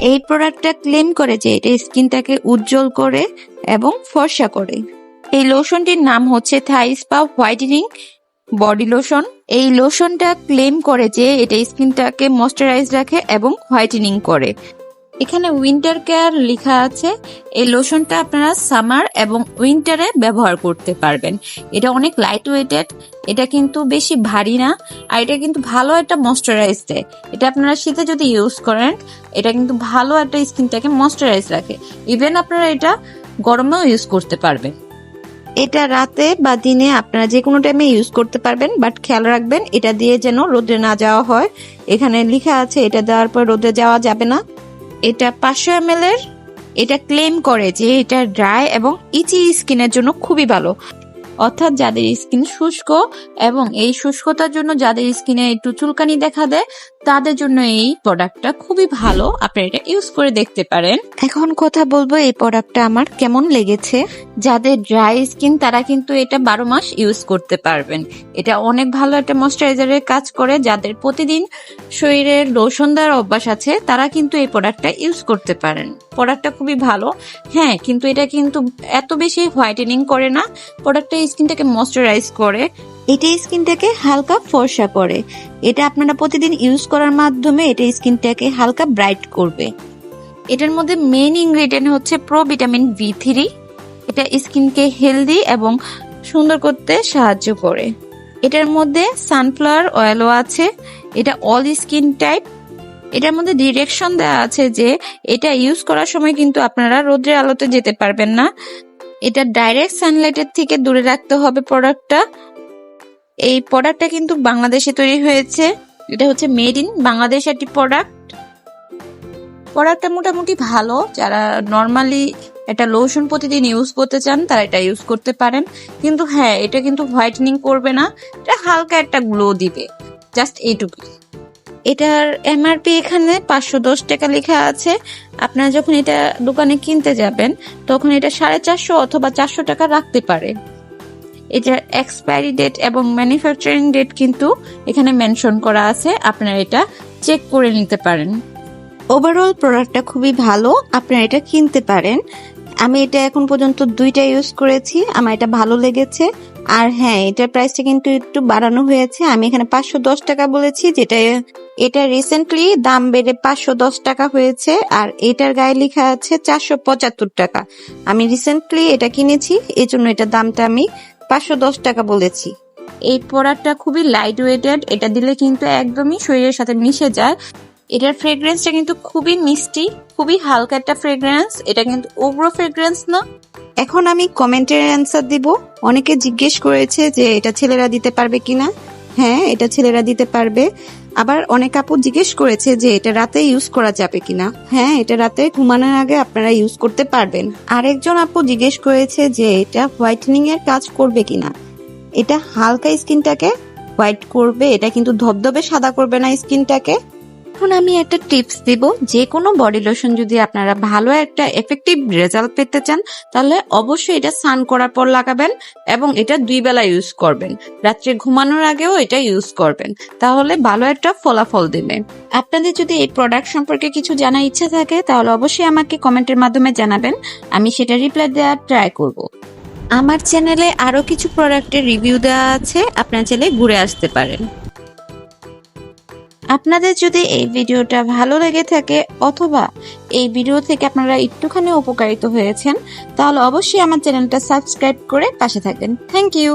এই প্রোডাক্টটা ক্লেম করে যে এটা স্কিনটাকে উজ্জ্বল করে এবং ফর্সা করে। এই লোশনটির নাম হচ্ছে থাইস বা হোয়াইটেনিং বডি লোশন এই লোশনটা ক্লেম করে যে এটা স্কিনটাকে ময়শ্চারাইজ রাখে এবং হোয়াইটেনিং করে। এখানে উইন্টার কেয়ার লেখা আছে। এই লোশনটা আপনারা সামার এবং উইন্টারে ব্যবহার করতে পারবেন। এটা অনেক লাইট ওয়েটেড এটা কিন্তু বেশি ভারী না, আর এটা কিন্তু ভালো একটা ময়শ্চারাইজ দেয়। এটা আপনারা শীতে যদি ইউজ করেন, এটা কিন্তু ভালো একটা স্কিনটাকে ময়শ্চারাইজ রাখে। ইভেন আপনারা এটা গরমেও ইউজ করতে পারবেন। এটা রাতে বা দিনে আপনারা যে কোনো টাইমে ইউজ করতে পারবেন বাট খেয়াল রাখবেন, এটা দিয়ে যেন রোদে না যাওয়া হয়। এখানে লেখা আছে, এটা দেওয়ার পর রোদে যাওয়া যাবে না। এটা পাঁচশো এম এর এটা ক্লেম করে যে এটা ড্রাই এবং ইচি স্কিনের জন্য খুবই ভালো। অর্থাৎ যাদের স্কিন শুষ্ক এবং এই শুষ্কতার জন্য যাদের স্কিনে একটু চুলকানি দেখা দেয়, তাদের জন্য এই প্রোডাক্টটা খুবই ভালো। আপনি এটা ইউজ করে দেখতে পারেন। এখন কথা বলব এই প্রোডাক্টটা আমার কেমন লেগেছে। যাদের ড্রাই স্কিন তারা কিন্তু এটা বারো মাস ইউজ করতে পারবেন। এটা অনেক ভালো একটা ময়শ্চারাইজারের কাজ করে। যাদের প্রতিদিন শরীরে লোশন দেওয়ার অভ্যাস আছে, তারা কিন্তু এই প্রোডাক্টটা ইউজ করতে পারেন। প্রোডাক্টটা খুবই ভালো। হ্যাঁ কিন্তু এটা কিন্তু এত বেশি হোয়াইটেনিং করে না প্রোডাক্টটা স্কিনটাকে ময়শ্চারাইজ করে। এটা স্কিনটাকে হালকা ফর্সা করে। এটা আপনারা প্রতিদিন ইউজ করার মাধ্যমে এটা স্কিনটাকে হালকা ব্রাইট করবে। এটার মধ্যে মেইন ইনগ্রেডিয়েন্ট হচ্ছে প্রো ভিটামিন বি থ্রি এটা স্কিনকে হেলদি এবং সুন্দর করতে সাহায্য করে। এটার মধ্যে সানফ্লাওয়ার অয়েলও আছে। এটা অল স্কিন টাইপ এটার মধ্যে ডিরেকশন দেওয়া আছে যে এটা ইউজ করার সময় কিন্তু আপনারা রোদ্রের আলোতে যেতে পারবেন না। এটা ডাইরেক্ট সানলাইটের থেকে দূরে রাখতে হবে প্রোডাক্টটা এই প্রোডাক্টটা কিন্তু বাংলাদেশে তৈরি হয়েছে। এটা হচ্ছে মেড ইন বাংলাদেশ একটি প্রোডাক্ট প্রোডাক্টটা মোটামুটি ভালো। যারা নর্মালি একটা লোশন প্রতিদিন ইউজ করতে চান, তারা এটা ইউজ করতে পারেন। কিন্তু হ্যাঁ এটা কিন্তু হোয়াইটেনিং করবে না। এটা হালকা একটা গ্লো দিবে। জাস্ট এইটুকু এটার এমআরপি এখানে পাঁচশো দশ টাকা লেখা আছে। আপনারা যখন এটা দোকানে কিনতে যাবেন, তখন এটা সাড়ে চারশো অথবা চারশো টাকা রাখতে পারে। এটার এক্সপায়ারি ডেট এবং ম্যানুফ্যাকচারিং ডেট কিন্তু এখানে মেনশন করা আছে। আপনারা এটা চেক করে নিতে পারেন। ওভারঅল প্রোডাক্টটা খুবই ভালো, আপনারা এটা কিনতে পারেন। আমি এটা এখন পর্যন্ত দুইটা ইউজ করেছি, আমার এটা ভালো লেগেছে। আর হ্যাঁ এটার প্রাইসটা কিন্তু একটু বাড়ানো হয়েছে। আমি এখানে পাঁচশো দশ টাকা বলেছি, যেটা এটা রিসেন্টলি দাম বেড়ে পাঁচশো দশ টাকা হয়েছে, আর এটার গায়ে লেখা আছে চারশো পঁচাত্তর টাকা। আমি রিসেন্টলি এটা কিনেছি এই জন্য এটার দামটা আমি পাঁচশো দশ টাকা বলেছি। এই প্রোডাক্টটা খুবই লাইট ওয়েটেড এটা দিলে কিন্তু একদমই শরীরের সাথে মিশে যায়। এটার ফ্রেগ্রেন্সটা কিন্তু খুবই মিষ্টি, খুবই হালকা একটা ফ্রেগ্রেন্স এটা কিন্তু উগ্র ফ্রেগ্রেন্স না। এখন আমি কমেন্টের অ্যান্সার দিব। অনেকে জিজ্ঞেস করেছে যে, এটা ছেলেরা দিতে পারবে কিনা? হ্যাঁ এটা ছেলেরা দিতে পারবে। আবার অনেক আপু জিজ্ঞেস করেছে যে, এটা রাতে ইউজ করা যাবে কিনা? হ্যাঁ এটা রাতে ঘুমানোর আগে আপনারা ইউজ করতে পারবেন। আরেকজন আপু জিজ্ঞেস করেছে যে, এটা হোয়াইটেনিং এর কাজ করবে কিনা? এটা হালকা স্কিনটাকে হোয়াইট করবে, এটা কিন্তু ধবধবে সাদা করবে না স্কিনটাকে এখন আমি একটা টিপস দিব, যে কোনো বডি লোশন যদি আপনারা ভালো একটা এফেক্টিভ রেজাল্ট পেতে চান, তাহলে অবশ্যই এটা স্নান করার পর লাগাবেন এবং এটা দুই বেলা ইউজ করবেন। রাত্রে ঘুমানোর আগেও এটা ইউজ করবেন। তাহলে ভালো একটা ফলাফল দেবে। আপনাদের যদি এই প্রোডাক্ট সম্পর্কে কিছু জানার ইচ্ছা থাকে, তাহলে অবশ্যই আমাকে কমেন্টের মাধ্যমে জানাবেন। আমি সেটা রিপ্লাই দেওয়ার ট্রাই করব। আমার চ্যানেলে আরও কিছু প্রোডাক্টের রিভিউ দেওয়া আছে, আপনার চ্যানেলে ঘুরে আসতে পারেন। আপনাদের যদি এই ভিডিওটা ভালো লেগে থাকে অথবা এই ভিডিও থেকে আপনারা একটুখানি উপকারিত হয়েছেন, তাহলে অবশ্যই আমার চ্যানেলটা সাবস্ক্রাইব করে পাশে থাকবেন। Thank you.